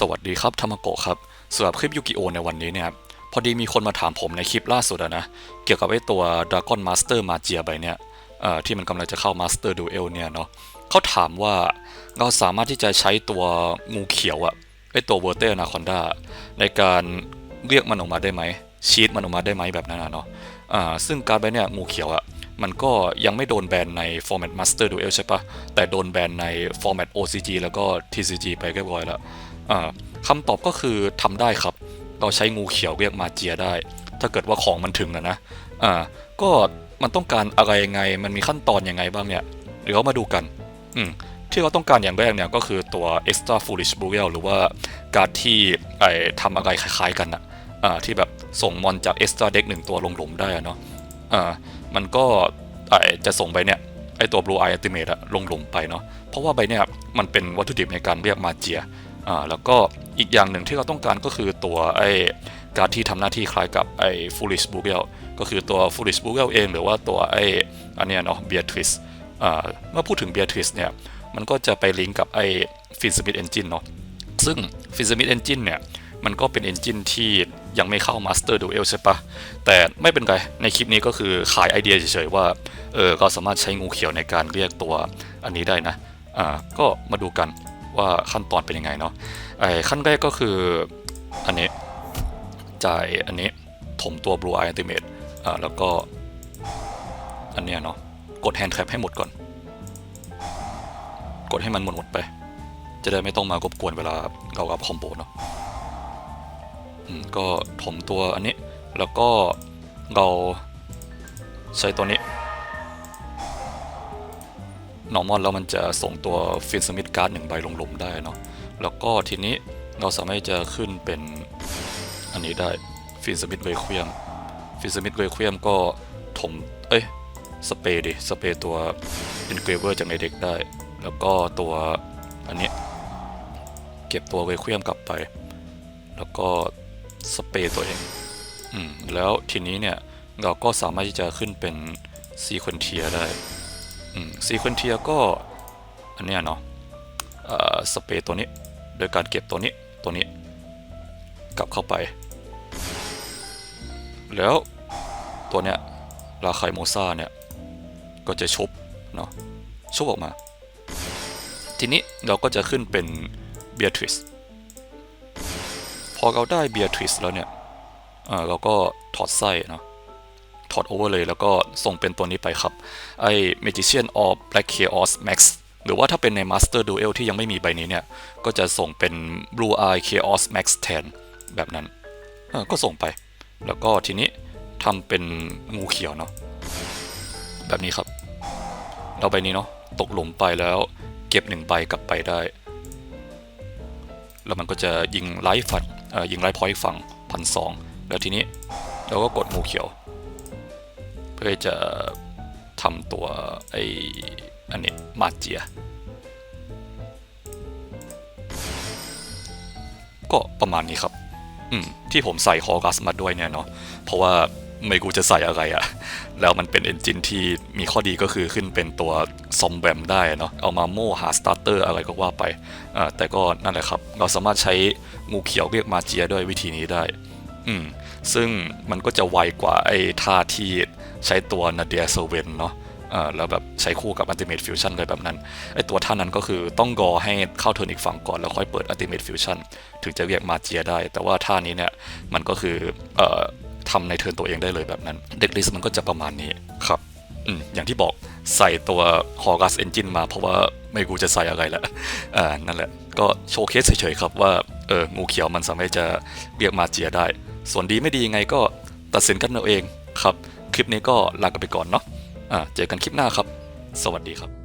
สวัสดีครับธรรมโกะครับสำหรับคลิปยูกิโอในวันนี้เนี่ยพอดีมีคนมาถามผมในคลิปล่าสุดอะนะ เกี่ยวกับไอ้ตัว Dragon Master Magia ใบเนี่ยที่มันกำลังจะเข้า Master Duel เนี่ยเนาะเขาถามว่าเราสามารถที่จะใช้ตัวงูเขียวอะไอ้ตัว v e r t e Anaconda ในการเรียกมันออกมาได้ไหมชีตมันออกมาได้ไหมแบบนั้นอะเนาะซึ่งการดใบเนี่ยงูเขียวอะมันก็ยังไม่โดนแบนใน Format Master Duel ใช่ปะแต่โดนแบนใน Format OCG แล้วก็ TCG ไปเรียบร้อยแล้ว อ่าคำตอบก็คือทำได้ครับ เราใช้งูเขียวเรียกมาเจียได้ ถ้าเกิดว่าของมันถึงนะนะอ่าก็มันต้องการอะไรยังไง มันมีขั้นตอนยังไงบ้างเนี่ยเดี๋ยวมาดูกันอืมที่เราต้องการอย่างแรกเนี่ยก็คือตัว extra foolish burial หรือว่าการที่ไอทำอะไรคล้ายๆกันอะอ่าที่แบบส่งมอนจาก extra deck หนึ่งตัวลงหลุมได้เนาะอ่ามันก็ไอจะส่งไปเนี่ยไอตัว blue eye ultimate อะลงหลุมไปเนาะเพราะว่าใบเนี่ยมันเป็นวัตถุดิบในการเรียกมาเจีย อ่าแล้วก็อีกอย่างหนึ่งที่เราต้องการก็คือตัวไอ้การที่ทำหน้าที่คล้ายกับไอ้ foolish burial ก็คือตัว foolish burial เองหรือว่าตัวไอ้อันเนี้ยเนาะ beatrice อ่าเมื่อพูดถึง beatrice เนี่ยมันก็จะไปลิงก์กับไอ้ finsmith engine เนาะซึ่ง finsmith engine เนี่ยมันก็เป็น engine ที่ยังไม่เข้า master duel ใช่ปะแต่ไม่เป็นไร ในคลิปนี้ก็คือขายไอเดียเฉยๆว่าเออก็สามารถใช้งูเขียวในการเรียกตัวอันนี้ได้นะอ่าก็มาดูกัน ว่าขั้นตอนเป็นยังไงเนาะไอ้ขั้นแรกก็คืออันนี้จ่ายอันนี้ถมตัว Blue Eye Ultimate อ่าแล้วก็อันเนี้ยเนาะกด Hand Trap ให้หมดก่อน กดให้มันหมดหมดไป จะได้ไม่ต้องมากบกวนเวลาเรากับคอมโบเนาะอืมก็ถมตัวอันนี้แล้วก็เราใช้ตัวนี้ นอร์มอนแล้วมันจะส่งตัวฟินสมิธการ์ดหนึ่งใบลงหลุมได้เนาะแล้วก็ทีนี้เราสามารถจะขึ้นเป็นอันนี้ได้ฟินสมิธเวควียมฟินสมิธเวควียมก็ถมเอ้ยสเปรย์ดิสเปรย์ตัวอินเกรเวอร์จากในเด็กได้ แล้วก็ตัวอันนี้เก็บตัวเวควียมกลับไป แล้วก็สเปรย์ตัวเองอืมแล้วทีนี้เนี่ยเราก็สามารถที่จะขึ้นเป็นซีควนเทียได้ ซีควนเทียก็ อันเนี้ยเนาะสเปรย์ตัวนี้ โดยการเก็บตัวนี้ตัวนี้ กลับเข้าไป แล้วตัวเนี้ยราคายโมซาเนี่ย ก็จะชุบเนาะชุบออกมา ทีนี้เราก็จะขึ้นเป็นเบียทริสพอเราได้เบียทริสแล้วเนี่ยเราก็ถอดไส้เนาะ ถอดโอเวอร์เลยแล้วก็ส่งเป็นตัวนี้ไปครับ ไอ้ Magician of Black Chaos Max หรือว่าถ้าเป็นใน Master Duel ที่ยังไม่มีใบนี้เนี่ย ก็จะส่งเป็น Blue Eye Chaos Max แทนแบบนั้น ก็ส่งไป แล้วก็ทีนี้ทำเป็นงูเขียวเนาะแบบนี้ครับ เราใบนี้เนาะตกหลุมไปแล้วเก็บหนึ่งใบกลับไปได้ แล้วมันก็จะยิงไลฟ์ฟันยิงไลฟ์พอยต์ฝั่งพันสองแล้วทีนี้เราก็กดงูเขียว พื่อจะทำตัวไออันนี้มาเจีย ก็ประมาณนี้ครับ อืม ที่ผมใส่ฮอกัสมาด้วยเนี่ยเนาะเพราะว่าไม่กูจะใส่อะไรอะแล้วมันเป็นเอนจินที่มีข้อดีก็คือขึ้นเป็นตัวซอมแบมได้เนาะเอามาโม่หาสตาร์เตอร์อะไรก็ว่าไปอ่าแต่ก็นั่นแหละครับ เราสามารถใช้งูเขียวเรียกมาเจียด้วยวิธีนี้ได้ อืมซึ่งมันก็จะไวกว่าไอ้ท่าที่ใช้ตัวนาเดียโซเวนเนาะอ่าแล้วแบบใช้คู่กับ Ultimate Fusion เลยแบบนั้น ไอ้ตัวท่านั้นก็คือต้องรอให้เข้าเทิร์นอีกฝั่งก่อน แล้วค่อยเปิด Ultimate Fusion ถึงจะเรียกมาเจียได้ แต่ว่าท่านี้เนี่ยมันก็คือเอ่อทำในเทิร์นตัวเองได้เลยแบบนั้น เด็กลิสมันก็จะประมาณนี้ครับอืมอย่างที่บอกใส่ตัว Horus Engine มาเพราะว่าไม่กูจะใส่อะไรละอ่านั่นแหละ ก็โชว์เคสเฉยๆครับว่าเอองูเขียวมันสามารถจะเรียกมาเจียได้ ส่วนดีไม่ดียังไงก็ตัดสินกันเอาเองครับ คลิปนี้ก็ลากันไปก่อนเนาะะเจอกันคลิปหน้าครับ สวัสดีครับ